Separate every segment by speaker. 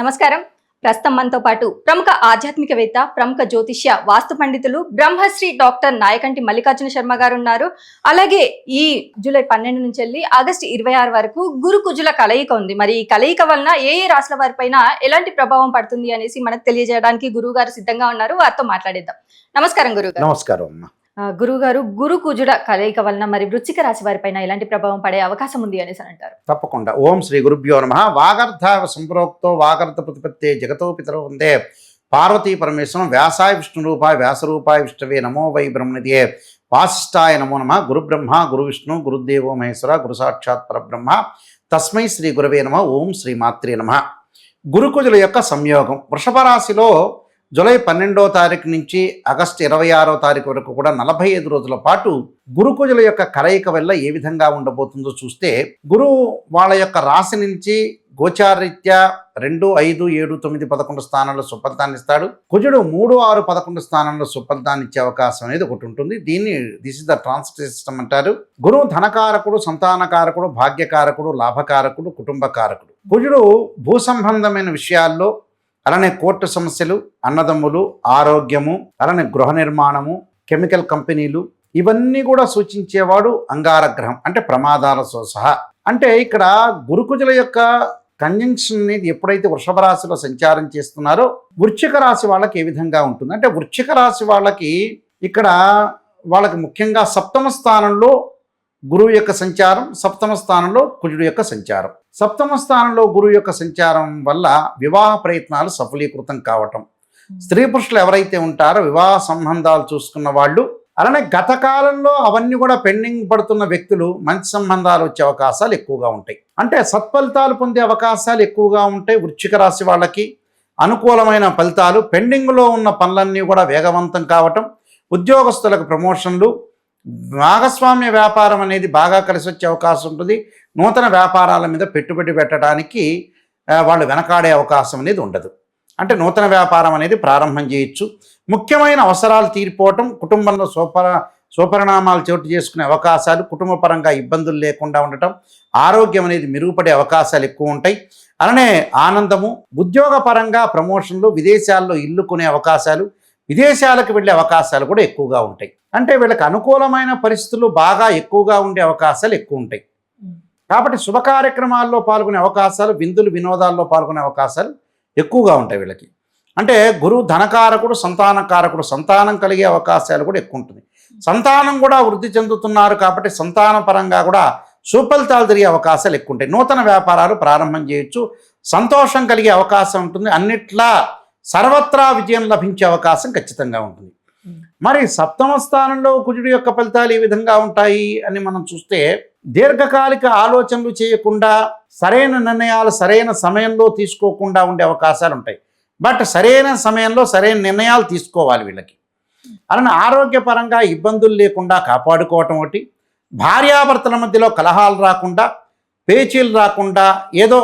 Speaker 1: నమస్కారం ప్రస్తుతం మనతో పాటు ప్రముఖ ఆధ్యాత్మికవేత్త ప్రముఖ జ్యోతిష్య వాస్తు పండితులు బ్రహ్మశ్రీ డాక్టర్ నాయకంటి మల్లికార్జున శర్మ గారు ఉన్నారు అలాగే ఈ జూలై పన్నెండు నుంచి వెళ్ళి ఆగస్టు ఇరవై ఆరు వరకు గురు కుజుల కలయిక ఉంది మరి ఈ కలయిక వలన ఏ ఏ రాశుల వారిపైన ఎలాంటి ప్రభావం పడుతుంది అనేసి మనకు తెలియజేయడానికి గురువు గారు సిద్ధంగా ఉన్నారు వారితో మాట్లాడేద్దాం నమస్కారం గురువు నమస్కారం
Speaker 2: గురుగారు గురు కుజుడ కలయిక వలన మరి వృచ్చిక రాశి వారిపైన ఎలాంటి ప్రభావం పడే అవకాశం ఉంది అనేసి అంటారు
Speaker 1: తప్పకుండా ఓం శ్రీ గురుభ్యో నమ వాగర్థ సంప్రోక్తో వాగర్థ ప్రతిపత్తి జగతో పితరో ఉందే పార్వతీ పరమేశ్వరం వ్యాసాయ విష్ణు రూపాయ వ్యాసరూపాయ విష్ణవే నమో వై బ్రహ్మనిధియే వాసిష్టాయ నమో నమ గురుబ్రహ్మ గురు విష్ణు గురుదేవో మహేశ్వర గురు సాక్షాత్ పరబ్రహ్మ తస్మై శ్రీ గురవే నమ ఓం శ్రీ మాత్రే నమ గురుకుజుల యొక్క సంయోగం వృషభ రాశిలో జూలై పన్నెండవ తారీఖు నుంచి ఆగస్టు ఇరవై ఆరో తారీఖు వరకు కూడా నలభై ఐదు రోజుల పాటు గురుకుజుల యొక్క కలయిక వల్ల ఏ విధంగా ఉండబోతుందో చూస్తే గురువు వాళ్ళ యొక్క రాశి నుంచి గోచారీత్యా రెండు ఐదు ఏడు తొమ్మిది పదకొండు స్థానంలో సుఫలితాన్ని ఇస్తాడు కుజుడు మూడు ఆరు పదకొండు స్థానంలో సుఫలితాన్ని ఇచ్చే అవకాశం అనేది ఒకటి ఉంటుంది దీన్ని this is the transfer system అంటారు గురువు ధనకారకుడు సంతానకారకుడు భాగ్యకారకుడు లాభకారకుడు కుటుంబకారకుడు కుజుడు భూ సంబంధమైన విషయాల్లో అలానే కోర్టు సమస్యలు అన్నదమ్ములు ఆరోగ్యము అలానే గృహ నిర్మాణము కెమికల్ కంపెనీలు ఇవన్నీ కూడా సూచించేవాడు అంగారగ్రహం అంటే ప్రమాదాలతో సహా అంటే ఇక్కడ గురుకుజుల యొక్క కన్జంక్షన్ అనేది ఎప్పుడైతే వృషభ రాశిలో సంచారం చేస్తున్నారో వృచ్చిక రాశి వాళ్ళకి ఏ విధంగా ఉంటుంది అంటే వృచ్చిక రాశి వాళ్ళకి ఇక్కడ వాళ్ళకి ముఖ్యంగా సప్తమ స్థానంలో గురువు యొక్క సంచారం సప్తమ స్థానంలో కుజుడు యొక్క సంచారం సప్తమ స్థానంలో గురువు యొక్క సంచారం వల్ల వివాహ ప్రయత్నాలు సఫలీకృతం కావటం స్త్రీ పురుషులు ఎవరైతే ఉంటారో వివాహ సంబంధాలు చూసుకున్న వాళ్ళు అలానే గత కాలంలో అవన్నీ కూడా పెండింగ్ పడుతున్న వ్యక్తులు మంచి సంబంధాలు వచ్చే అవకాశాలు ఎక్కువగా ఉంటాయి అంటే సత్ఫలితాలు పొందే అవకాశాలు ఎక్కువగా ఉంటాయి వృచ్చిక రాశి వాళ్ళకి అనుకూలమైన ఫలితాలు పెండింగ్లో ఉన్న పనులన్నీ కూడా వేగవంతం కావటం ఉద్యోగస్తులకు ప్రమోషన్లు భాగస్వామ్య వ్యాపారం అనేది బాగా కలిసి వచ్చే అవకాశం ఉంటుంది నూతన వ్యాపారాల మీద పెట్టుబడి పెట్టడానికి వాళ్ళు వెనకాడే అవకాశం అనేది ఉండదు అంటే నూతన వ్యాపారం అనేది ప్రారంభం చేయొచ్చు ముఖ్యమైన అవసరాలు తీరిపోవటం కుటుంబంలో సోపర స్వపరిణామాలు చోటు చేసుకునే అవకాశాలు కుటుంబపరంగా ఇబ్బందులు లేకుండా ఉండటం ఆరోగ్యం అనేది మెరుగుపడే అవకాశాలు ఎక్కువ ఉంటాయి అలానే ఆనందము ఉద్యోగపరంగా ప్రమోషన్లు విదేశాల్లో ఇల్లు కొనే అవకాశాలు విదేశాలకు వెళ్ళే అవకాశాలు కూడా ఎక్కువగా ఉంటాయి అంటే వీళ్ళకి అనుకూలమైన పరిస్థితులు బాగా ఎక్కువగా ఉండే అవకాశాలు ఎక్కువ ఉంటాయి కాబట్టి శుభ కార్యక్రమాల్లో పాల్గొనే అవకాశాలు విందులు వినోదాల్లో పాల్గొనే అవకాశాలు ఎక్కువగా ఉంటాయి వీళ్ళకి అంటే గురువు ధనకారకుడు సంతానకారకుడు సంతానం కలిగే అవకాశాలు కూడా ఎక్కువ ఉంటుంది సంతానం కూడా వృద్ధి చెందుతున్నారు కాబట్టి సంతాన పరంగా కూడా సుఫలితాలు తిరిగే అవకాశాలు ఎక్కువ ఉంటాయి నూతన వ్యాపారాలు ప్రారంభం చేయొచ్చు సంతోషం కలిగే అవకాశం ఉంటుంది అన్నిట్లా సర్వత్రా విజయం లభించే అవకాశం ఖచ్చితంగా ఉంటుంది మరి సప్తమ స్థానంలో కుజుడు యొక్క ఫలితాలు ఏ విధంగా ఉంటాయి అని మనం చూస్తే దీర్ఘకాలిక ఆలోచనలు చేయకుండా సరైన నిర్ణయాలు సరైన సమయంలో తీసుకోకుండా ఉండే అవకాశాలు ఉంటాయి బట్ సరైన సమయంలో సరైన నిర్ణయాలు తీసుకోవాలి వీళ్ళకి అలానే ఆరోగ్యపరంగా ఇబ్బందులు లేకుండా కాపాడుకోవటం ఒకటి భార్యాభర్తల మధ్యలో కలహాలు రాకుండా పేచీలు రాకుండా ఏదో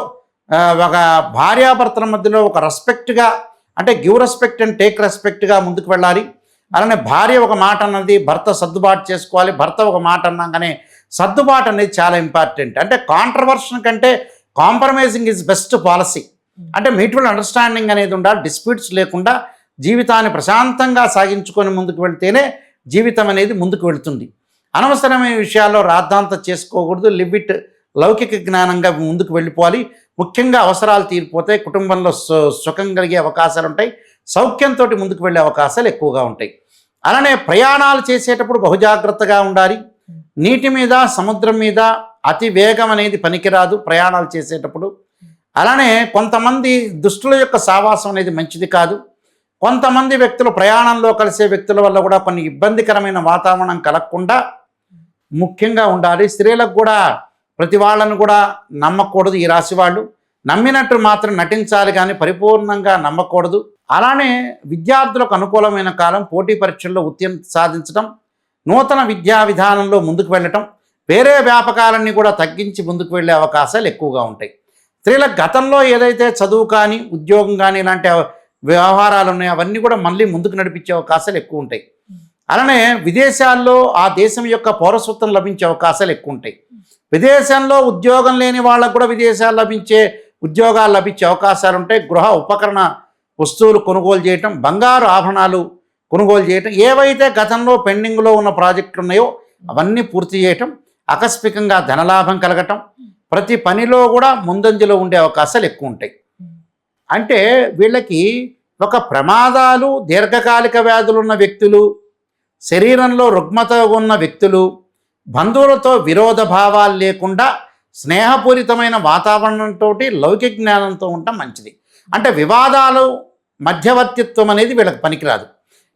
Speaker 1: ఒక భార్యాభర్తల మధ్యలో ఒక రెస్పెక్ట్గా అంటే గివ్ రెస్పెక్ట్ అండ్ టేక్ రెస్పెక్ట్గా ముందుకు వెళ్ళాలి అలానే భార్య ఒక మాట అన్నది భర్త సర్దుబాటు చేసుకోవాలి భర్త ఒక మాట అన్నాకనే సర్దుబాటు అనేది చాలా ఇంపార్టెంట్ అంటే కాంట్రవర్షన్ కంటే కాంప్రమైజింగ్ ఈజ్ బెస్ట్ పాలసీ అంటే మ్యూచువల్ అండర్స్టాండింగ్ అనేది ఉండాలి డిస్ప్యూట్స్ లేకుండా జీవితాన్ని ప్రశాంతంగా సాగించుకొని ముందుకు వెళ్తేనే జీవితం అనేది ముందుకు వెళుతుంది అనవసరమైన విషయాల్లో రాద్ధాంత చేసుకోకూడదు లిమిట్ లౌకిక జ్ఞానంగా ముందుకు వెళ్ళిపోవాలి ముఖ్యంగా అవసరాలు తీరిపోతే కుటుంబంలో సుఖం కలిగే అవకాశాలు ఉంటాయి సౌఖ్యంతో ముందుకు వెళ్ళే అవకాశాలు ఎక్కువగా ఉంటాయి అలానే ప్రయాణాలు చేసేటప్పుడు బహుజాగ్రత్తగా ఉండాలి నీటి మీద సముద్రం మీద అతి వేగం అనేది పనికిరాదు ప్రయాణాలు చేసేటప్పుడు అలానే కొంతమంది దుష్టుల యొక్క సావాసం అనేది మంచిది కాదు కొంతమంది వ్యక్తులు ప్రయాణంలో కలిసే వ్యక్తుల వల్ల కూడా కొన్ని ఇబ్బందికరమైన వాతావరణం కలగకుండా ముఖ్యంగా ఉండాలి స్త్రీలకు కూడా ప్రతి వాళ్ళను కూడా నమ్మకూడదు ఈ రాశి వాళ్ళు నమ్మినట్టు మాత్రం నటించాలి కానీ పరిపూర్ణంగా నమ్మకూడదు అలానే విద్యార్థులకు అనుకూలమైన కాలం పోటీ పరీక్షల్లో ఉత్తీర్ణ సాధించడం నూతన విద్యా విధానంలో ముందుకు వెళ్ళటం వేరే వ్యాపకాలన్నీ కూడా తగ్గించి ముందుకు వెళ్ళే అవకాశాలు ఎక్కువగా ఉంటాయి స్త్రీల గతంలో ఏదైతే చదువు కానీ ఉద్యోగం కానీ ఇలాంటి వ్యవహారాలు ఉన్నాయో అవన్నీ కూడా మళ్ళీ ముందుకు నడిపించే అవకాశాలు ఎక్కువ ఉంటాయి అలానే విదేశాల్లో ఆ దేశం యొక్క పౌరసత్వం లభించే అవకాశాలు ఎక్కువ ఉంటాయి విదేశంలో ఉద్యోగం లేని వాళ్ళకు కూడా విదేశాలు లభించే ఉద్యోగాలు లభించే అవకాశాలు ఉంటాయి గృహ ఉపకరణ వస్తువులు కొనుగోలు చేయటం బంగారు ఆభరణాలు కొనుగోలు చేయటం ఏవైతే గతంలో పెండింగ్లో ఉన్న ప్రాజెక్టులు ఉన్నాయో అవన్నీ పూర్తి చేయటం ఆకస్మికంగా ధనలాభం కలగటం ప్రతి పనిలో కూడా ముందంజలో ఉండే అవకాశాలు ఎక్కువ ఉంటాయి అంటే వీళ్ళకి ఒక ప్రమాదాలు దీర్ఘకాలిక వ్యాధులు ఉన్న వ్యక్తులు శరీరంలో రుగ్మత ఉన్న వ్యక్తులు బంధువులతో విరోధ భావాలు లేకుండా స్నేహపూరితమైన వాతావరణంతో లౌకిక జ్ఞానంతో ఉండటం మంచిది అంటే వివాదాలు మధ్యవర్తిత్వం అనేది వీళ్ళకి పనికిరాదు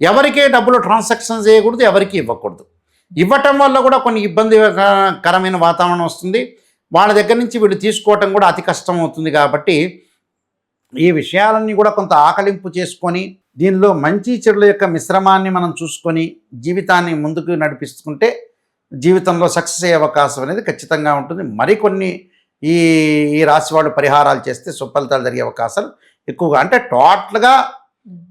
Speaker 1: ఎవరికే డబ్బులు ట్రాన్సాక్షన్ చేయకూడదు ఎవరికి ఇవ్వకూడదు ఇవ్వటం వల్ల కూడా కొన్ని ఇబ్బందికరమైన వాతావరణం వస్తుంది వాళ్ళ దగ్గర నుంచి వీళ్ళు తీసుకోవటం కూడా అతి కష్టం అవుతుంది కాబట్టి ఈ విషయాలన్నీ కూడా కొంత ఆకలింపు చేసుకొని దీనిలో మంచి చెడుల యొక్క మిశ్రమాన్ని మనం చూసుకొని జీవితాన్ని ముందుకు నడిపిస్తుంటే జీవితంలో సక్సెస్ అయ్యే అవకాశం అనేది ఖచ్చితంగా ఉంటుంది మరికొన్ని ఈ ఈ రాశి వాళ్ళు పరిహారాలు చేస్తే సుఫలితాలు జరిగే అవకాశాలు ఎక్కువగా అంటే టోటల్గా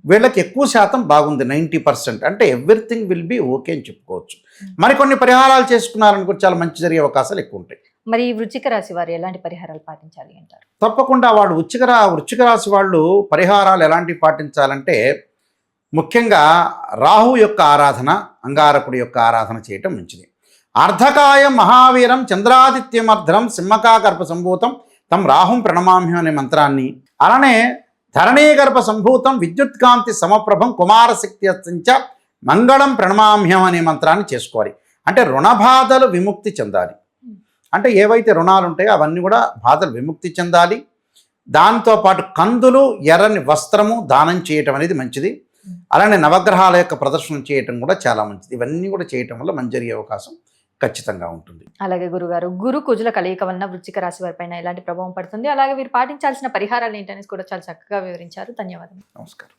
Speaker 1: వీళ్ళకి ఎక్కువ శాతం బాగుంది నైంటీ పర్సెంట్ అంటే ఎవ్రీథింగ్ విల్ బి ఓకే అని చెప్పుకోవచ్చు మరికొన్ని పరిహారాలు చేసుకున్నారనుకో చాలా మంచి జరిగే అవకాశాలు ఎక్కువ ఉంటాయి
Speaker 2: మరి వృచ్చిక రాశి వారు ఎలాంటి పరిహారాలు పాటించాలి అంటారు
Speaker 1: తప్పకుండా వాళ్ళు వృచ్చిక రా వృచ్చిక రాశి వాళ్ళు పరిహారాలు ఎలాంటివి పాటించాలంటే ముఖ్యంగా రాహు యొక్క ఆరాధన అంగారకుడి యొక్క ఆరాధన చేయటం మంచిది అర్ధకాయం మహావీరం చంద్రాదిత్యమర్ధనం సింహకాగర్భ సంభూతం తం రాహుం ప్రణమామ్యం అనే మంత్రాన్ని అలానే ధరణీగర్భ సంభూతం విద్యుత్కాంతి సమప్రభం కుమారశక్తి అస్తించ మంగళం ప్రణమామ్యం అనే మంత్రాన్ని చేసుకోవాలి అంటే రుణబాధలు విముక్తి చెందాలి అంటే ఏవైతే రుణాలు ఉంటాయో అవన్నీ కూడా బాధలు విముక్తి చెందాలి దాంతోపాటు కందులు ఎర్రని వస్త్రము దానం చేయటం అనేది మంచిది అలానే నవగ్రహాల యొక్క ప్రదర్శన చేయటం కూడా చాలా మంచిది ఇవన్నీ కూడా చేయటం వల్ల మంచి జరిగే అవకాశం ఖచ్చితంగా ఉంటుంది
Speaker 2: అలాగే గురుగారు గురు కుజుల కలయిక వలన వృచ్చిక రాశి వారిపైన ఎలాంటి ప్రభావం పడుతుంది అలాగే వీరు పాటించాల్సిన పరిహారాలు ఏంటనేసి కూడా చాలా చక్కగా వివరించారు ధన్యవాదాలు
Speaker 1: నమస్కారం